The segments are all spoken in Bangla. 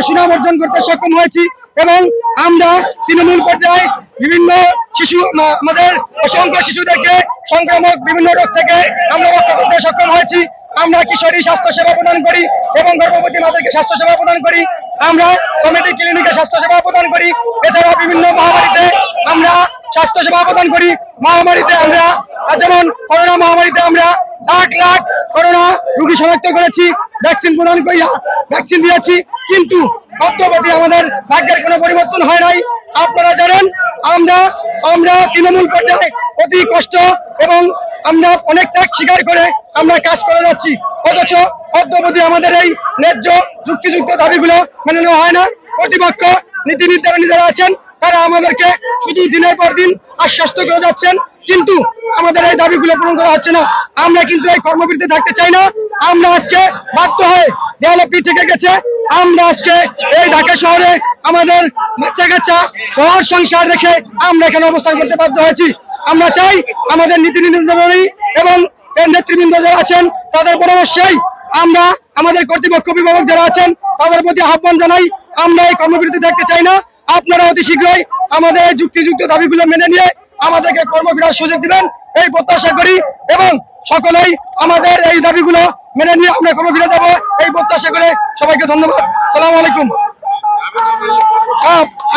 আমরা সুনাম অর্জন করতে সক্ষম হয়েছি এবং আমরা তৃণমূল পর্যায়ে বিভিন্ন শিশু আমাদের অসংখ্য শিশুদেরকে সংক্রামক বিভিন্ন রোগ থেকে আমরা রক্ষা করতে সক্ষম হয়েছি। আমরা কিশোরী স্বাস্থ্য সেবা প্রদান করি এবং গর্ভবতী মাদেরকে স্বাস্থ্য সেবা প্রদান করি। আমরা কমিটি ক্লিনিকে স্বাস্থ্য সেবা প্রদান করি। এছাড়া বিভিন্ন মহামারীতে আমরা স্বাস্থ্য সেবা প্রদান করি। মহামারীতে আমরা যেমন করোনা মহামারীতে আমরা লাখ লাখ করোনা রোগী শনাক্ত করেছি। ভ্যাকসিন প্রদান করিয়া ভ্যাকসিন দিয়েছি। কিন্তু অদ্যবধি আমাদের ভাগ্যের কোনো পরিবর্তন হয় নাই। আপনারা জানেন, আমরা আমরা তৃণমূল পর্যায়ে অতি কষ্ট এবং আমরা অনেক ত্যাগ স্বীকার করে আমরা কাজ করে যাচ্ছি। অথচ অদ্যবধি আমাদের এই ন্যায্য যুক্তিযুক্ত দাবিগুলো মেনে নেওয়া হয় না। কর্তৃপক্ষ নীতি নির্ধারণী যারা আছেন, তারা আমাদেরকে শুধু দিনের পর দিন আশ্বস্ত করে যাচ্ছেন। কিন্তু আমাদের এই দাবিগুলো পূরণ করা হচ্ছে না। আমরা কিন্তু এই কর্মবিরতি থাকতে চাই না। আমরা আজকে বাধ্য হয়ে দেয়ালে পিঠ গেছে। আমরা আজকে এই ঢাকা শহরে আমাদের বাচ্চা কাচ্চা ঘর সংসার রেখে আমরা এখানে অবস্থান করতে বাধ্য হয়েছি। আমরা চাই আমাদের নীতি নির্ধারণী এবং নেতৃবৃন্দ যারা আছেন, তাদের পরামর্শেই আমরা আমাদের কর্তৃপক্ষ অভিভাবক যারা আছেন, তাদের প্রতি আহ্বান জানাই, আমরা এই কর্মবিরতি দেখতে চাই না। আপনারা অতি শীঘ্রই আমাদের এই যুক্তিযুক্ত দাবিগুলো মেনে নিয়ে আমাদেরকে কর্মবিরার সুযোগ দিবেন, এই প্রত্যাশা করি এবং সকলেই আমাদের এই দাবিগুলো মেনে নিয়ে আমরা কর্মবিরা যাব। প্রত্যাশা করে সবাইকে ধন্যবাদ। সালাম আলাইকুম।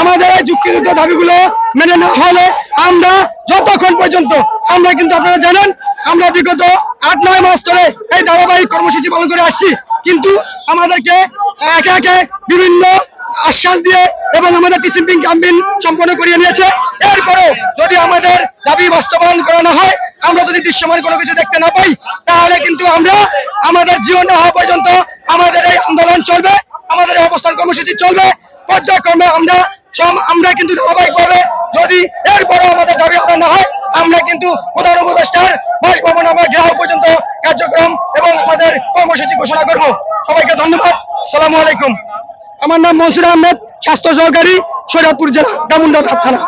আমাদের এই যুক্তিযুক্ত দাবিগুলো মেনে না হলে আমরা যতক্ষণ পর্যন্ত, আমরা কিন্তু আপনারা জানেন, আমরা বিগত আট, নয় মাস ধরে এই ধারাবাহিক কর্মসূচি পালন করে আসছি। কিন্তু আমাদেরকে একে একে বিভিন্ন আশ্বাস দিয়ে এবং আমাদের টিচিং ক্যাম্পেইন সম্পন্ন করিয়ে নিয়েছে। এরপরেও যদি আমাদের দাবি বাস্তবায়ন করা না হয়, আমরা যদি দৃশ্যমান কোনো কিছু দেখতে না পাই, তাহলে কিন্তু আমরা আমাদের জীবন না হওয়া পর্যন্ত আমাদের এই আন্দোলন চলবে, আমাদের এই অবস্থান কর্মসূচি চলবে। পর্যায়ক্রমে আমরা আমরা কিন্তু ধারাবাহিকভাবে যদি এরপরও আমাদের দাবি আদায় না হয়, আমরা কিন্তু প্রধান উপদেষ্টার বাসভবন আমরা ঘেরাও পর্যন্ত কার্যক্রম এবং আমাদের কর্মসূচি ঘোষণা করব। সবাইকে ধন্যবাদ। সালামু আলাইকুম। আমার নাম মনসুর আহমেদ, স্বাস্থ্য সহকারী শরীয়তপুর জেলা দামুন্ডা থানা